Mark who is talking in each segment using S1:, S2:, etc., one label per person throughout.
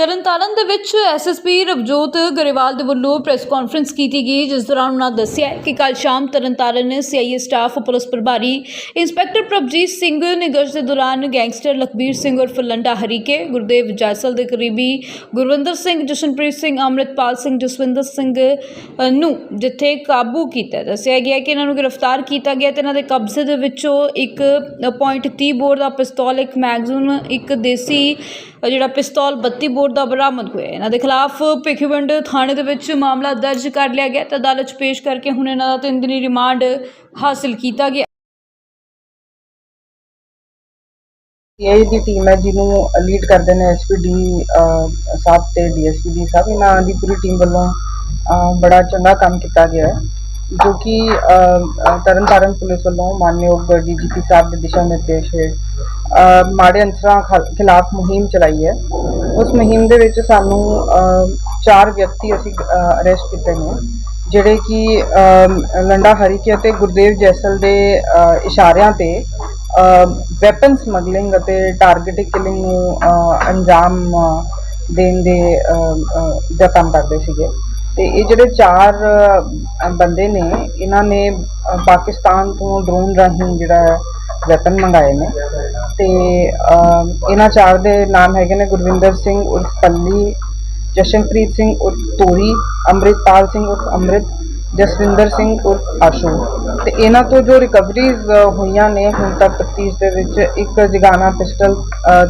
S1: ਤਰਨਤਾਰਨ ਦੇ ਵਿੱਚ ਐਸਐਸਪੀ ਰਵਜੋਤ ਗਰੇਵਾਲ ਦੇ ਵੱਲੋਂ ਪ੍ਰੈਸ ਕਾਨਫਰੰਸ ਕੀਤੀ ਗਈ, ਜਿਸ ਦੌਰਾਨ ਉਹਨਾਂ ਦੱਸਿਆ ਕਿ ਕੱਲ ਸ਼ਾਮ ਤਰਨਤਾਰਨ ਸੀਆਈਏ ਸਟਾਫ, ਪੁਲਿਸ ਪ੍ਰਭਾਰੀ ਇੰਸਪੈਕਟਰ ਪ੍ਰਭਜੀਤ ਸਿੰਘ ਨੇ ਗਸ਼ਤ ਦੇ ਦੌਰਾਨ ਗੈਂਗਸਟਰ ਲਖਬੀਰ ਸਿੰਘ ਉਰਫ ਲੰਡਾ ਹਰੀਕੇ, ਗੁਰਦੇਵ ਜੈਸਲ ਦੇ ਕਰੀਬੀ ਗੁਰਵਿੰਦਰ ਸਿੰਘ, ਜਸ਼ਨਪ੍ਰੀਤ ਸਿੰਘ, ਅੰਮ੍ਰਿਤਪਾਲ ਸਿੰਘ, ਜਸਵਿੰਦਰ ਸਿੰਘ ਨੂੰ ਜਿੱਥੇ ਕਾਬੂ ਕੀਤਾ। ਦੱਸਿਆ ਗਿਆ ਕਿ ਇਹਨਾਂ ਨੂੰ ਗ੍ਰਿਫਤਾਰ ਕੀਤਾ ਗਿਆ ਤੇ ਇਹਨਾਂ ਦੇ ਕਬਜ਼ੇ ਦੇ ਵਿੱਚੋਂ ਇੱਕ ਪੁਆਇੰਟ 30 ਬੋਰ ਦਾ ਪਿਸਤੌਲ, ਇੱਕ ਮੈਗਜ਼ੀਨ, ਇੱਕ ਦੇਸੀ ਜਿਹੜਾ ਪਿਸਤੌਲ 32 ਬੋਰ ਦਾ ਬਰਾਮਦ ਹੋਇਆ ਇਹਨਾਂ ਦੇ ਖਿਲਾਫ ਭਿੱਖੀਵਿੰਡ ਥਾਣੇ ਦੇ ਵਿੱਚ ਮਾਮਲਾ ਦਰਜ ਕਰ ਲਿਆ ਗਿਆ ਤੇ ਅਦਾਲਤ 'ਚ ਪੇਸ਼ ਕਰਕੇ ਹੁਣ ਇਹਨਾਂ ਦਾ ਤਿੰਨ ਦਿਨੀ ਰਿਮਾਂਡ ਹਾਸਲ ਕੀਤਾ ਗਿਆ।
S2: ਸੀਆਈ ਦੀ ਟੀਮ ਹੈ ਜਿਹਨੂੰ ਲੀਡ ਕਰਦੇ ਨੇ ਐਸਪੀਡੀ ਸਾਹਿਬ ਤੇ ਡੀਐਸਪੀ ਦੀ ਸਾਹਿਬ। ਇਹਨਾਂ ਦੀ ਪੂਰੀ ਟੀਮ ਵੱਲੋਂ ਬੜਾ ਚੰਗਾ ਕੰਮ ਕੀਤਾ ਗਿਆ ਹੈ। ਜੋ ਕਿ ਅਹ, ਅਹ, ਤਰਨਤਾਰਨ ਪੁਲਿਸ ਵੱਲੋਂ ਮਾਨਯੋਗ ਡੀਜੀਪੀ ਸਾਹਿਬ ਦੇ ਦਿਸ਼ਾ ਨਿਰਦੇਸ਼ ਹੇਠ ਅਹ, ਮਾੜੇ ਅੰਸਰਾਂ ਖਿਲਾਫ ਮੁਹਿੰਮ ਚਲਾਈ ਹੈ। ਉਸ ਮੁਹਿੰਮ ਦੇ ਵਿੱਚ ਸਾਨੂੰ ਚਾਰ ਵਿਅਕਤੀ ਅਸੀਂ ਅਰੈਸਟ ਕੀਤੇ ਨੇ ਜਿਹੜੇ ਕਿ ਅਮ, ਲੰਡਾ ਹਰੀਕੇ ਅਤੇ ਗੁਰਦੇਵ ਜੈਸਲ ਦੇ ਇਸ਼ਾਰਿਆਂ ਤੇ ਵੈਪਨ ਸਮਗਲਿੰਗ ਅਤੇ ਟਾਰਗੇਟਿੰਗ ਕਿਲਿੰਗ ਨੂੰ ਅੰਜਾਮ ਦੇਣ ਦੇ ਅ, ਦਾ ਕੰਮ ਕਰਦੇ ਸੀਗੇ। ਤੇ ਇਹ ਜਿਹੜੇ ਚਾਰ ਬੰਦੇ ਨੇ ਇਹਨਾਂ ਨੇ ਪਾਕਿਸਤਾਨ ਤੋਂ ਡਰੋਨ ਰਾਹੀਂ ਜਿਹੜਾ ਵੈਪਨ ਮੰਗਾਏ ਨੇ। ਤੇ ਇਹਨਾਂ ਚਾਰ ਦੇ ਨਾਮ ਹੈਗੇ ਨੇ ਗੁਰਵਿੰਦਰ ਸਿੰਘ ਉਰਫ ਪੱਲੀ, ਜਸ਼ਨਪ੍ਰੀਤ ਸਿੰਘ ਉਰਫ ਤੋਰੀ ਅੰਮ੍ਰਿਤਪਾਲ ਸਿੰਘ ਉਰਫ ਅੰਮ੍ਰਿਤ, ਜਸਵਿੰਦਰ ਸਿੰਘ ਉਰਫ ਆਸ਼ੂ। ਤੇ ਇਹਨਾਂ ਤੋਂ ਜੋ ਰਿਕਵਰੀਜ਼ ਹੋਈਆਂ ਨੇ ਹੁਣ ਤੱਕ ਤਫਤੀਸ਼ ਦੇ ਵਿੱਚ, ਇੱਕ ਜਗਾਨਾ ਪਿਸਟਲ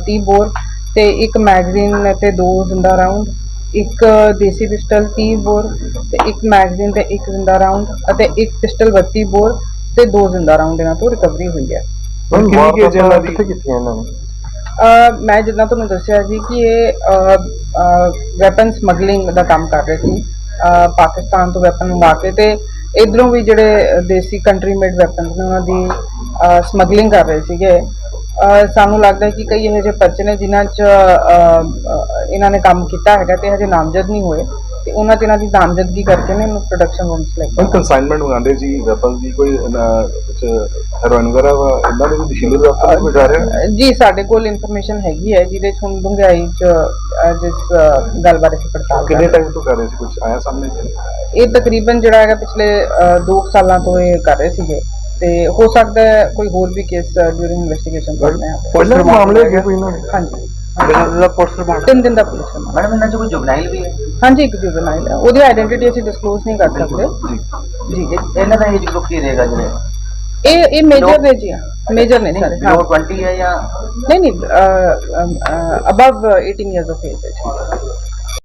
S2: 30 ਬੋਰ ਤੇ ਇੱਕ ਮੈਗਜ਼ੀਨ ਤੇ ਦੋ ਜ਼ਿੰਦਾ ਰਾਉਂਡ, ਇੱਕ ਦੇਸੀ ਪਿਸਟਲ 30 ਬੋਰ ਤੇ ਇੱਕ ਮੈਗਜ਼ੀਨ ਤੇ ਇੱਕ ਜ਼ਿੰਦਾ ਰਾਉਂਡ ਅਤੇ ਇੱਕ ਪਿਸਟਲ 32 ਬੋਰ ਤੇ ਦੋ ਜ਼ਿੰਦਾ ਰਾਉਂਡ ਇਹਨਾਂ ਤੋਂ ਰਿਕਵਰੀ ਹੋਈ ਹੈ।
S3: ਹੁਣ ਕਿੰਨੀ ਕੇ ਜੇਲ੍ਹਾਂ ਦੀ
S4: ਕਿੱਥੇ ਕਿੱਥੇ ਇਹਨਾਂ ਨੇ?
S2: ਅਹ ਮੈਂ ਜਿੱਦਾਂ ਤੁਹਾਨੂੰ ਦੱਸਿਆ ਜੀ ਕਿ ਇਹ ਵੈਪਨ ਸਮਗਲਿੰਗ ਦਾ ਕੰਮ ਕਰ ਰਹੇ ਸੀ। ਪਾਕਿਸਤਾਨ ਤੋਂ ਵੈਪਨ ਮੰਗਾ ਕੇ ਤੇ ਇਧਰੋਂ ਵੀ ਜਿਹੜੇ ਦੇਸੀ ਕੰਟਰੀ ਮੇਡ ਵੈਪਨਸ ਨੇ ਉਹਨਾਂ ਦੀ ਸਮਗਲਿੰਗ ਕਰ ਰਹੇ ਸੀਗੇ। ਸਾਨੂੰ ਲੱਗਦਾ ਕਿ ਕਈ ਇਹੋ ਜਿਹੇ ਪਰਚੇ ਨੇ ਜਿਨ੍ਹਾਂ 'ਚ ਇਹਨਾਂ ਨੇ ਕੰਮ ਕੀਤਾ ਹੈਗਾ ਤੇ ਹਜੇ ਨਾਮਜ਼ਦ ਨਹੀਂ ਹੋਏ। ਤੇ ਉਹਨਾਂ 'ਚ ਇਹਨਾਂ ਦੀ ਨਾਮਜ਼ਦਗੀ ਕਰਕੇ ਨੇ ਇਹਨੂੰ ਪ੍ਰੋਡਕਸ਼ਨ ਰੂਮਸ ਲੈ ਕੇ
S4: ਹੁਣ ਕਨਸਾਈਨਮੈਂਟ ਮੰਗਾਉਂਦੇ ਸੀ ਵੈਪਨ ਦੀ ਕੋਈ ਹੈਰੋਇਨ ਵਗੈਰਾ ਵਾ, ਇਹਨਾਂ ਦੇ ਵੀ ਨਸ਼ੀਲੇ ਵੈਪਨ ਕੋਈ ਜਾ ਰਿਹਾ
S2: ਜੀ ਸਾਡੇ ਕੋਲ ਇਨਫੋਰਮੇਸ਼ਨ ਹੈਗੀ ਹੈ ਜਿਹਦੇ 'ਚ ਹੁਣ 'ਚ ਅਹ, ਜਿਸ ਅਹ, ਗੱਲ ਬਾਰੇ ਅਸੀਂ ਪੜਤਾਲ ਕਰ
S4: ਕਿੰਨੇ ਟਾਈਮ ਤੋਂ ਕਰ ਰਹੇ ਸੀ ਕੁਝ ਆਇਆ ਸਾਹਮਣੇ
S2: ਇਹ ਤਕਰੀਬਨ ਜਿਹੜਾ ਹੈਗਾ ਪਿਛਲੇ 2 ਸਾਲਾਂ ਤੋਂ ਇਹ ਕਰ ਰਹੇ ਸੀਗੇ। ਤੇ ਹੋ ਸਕਦਾ ਹੈ ਕੋਈ ਹੋਰ ਵੀ ਕੇਸ ਡਿਊਰਿੰਗ ਇਨਵੈਸਟੀਗੇਸ਼ਨ ਕਰਦੇ ਹਾਂ।
S4: ਪਹਿਲਾਂ ਮਾਮਲੇ ਹੈਗੇ ਕੋਈ ਇਹਨਾਂ ਦੇ?
S2: ਹਾਂਜੀ
S3: ਦਾ ਪੋਸਟਰ ਬਣ
S2: ਤਿੰਨ ਦਿਨ ਦਾ ਪੁਲਿਸ ਰਿਮਾਂਡ
S3: ਮੈਡਮ ਇਹਨਾਂ ਚ ਕੋਈ ਜੁਗਨਾਈਲ ਵੀ ਹੈ?
S2: ਹਾਂਜੀ ਇੱਕ ਜੁਵਨਾਈਲ ਹੈ ਉਹਦੀ ਆਇਡੈਂਟੀਟੀ ਅਸੀਂ ਡਿਸਕਲੋਜ਼ ਨਹੀਂ ਕਰ ਸਕਦੇ। ਜੀ।
S3: ਇਹਨਾਂ ਦਾ ਏਜ ਗਰੁੱਪ ਕੀ ਰਹੇਗਾ ਜਿਹੜੇ
S2: ਇਹ ਇਹ ਮੇਜਰ ਨੇ ਜੀ ਮੇਜਰ ਨੇ ਸਾਰੇ ਹਾਂ।
S3: ਬਿਲੋ 20 ਹੈ ਜਾਂ
S2: ਨਹੀਂ ਨਹੀਂ ਅਬਵ 18 ਇਅਰਸ ਆਫ ਏਜ ਹੈ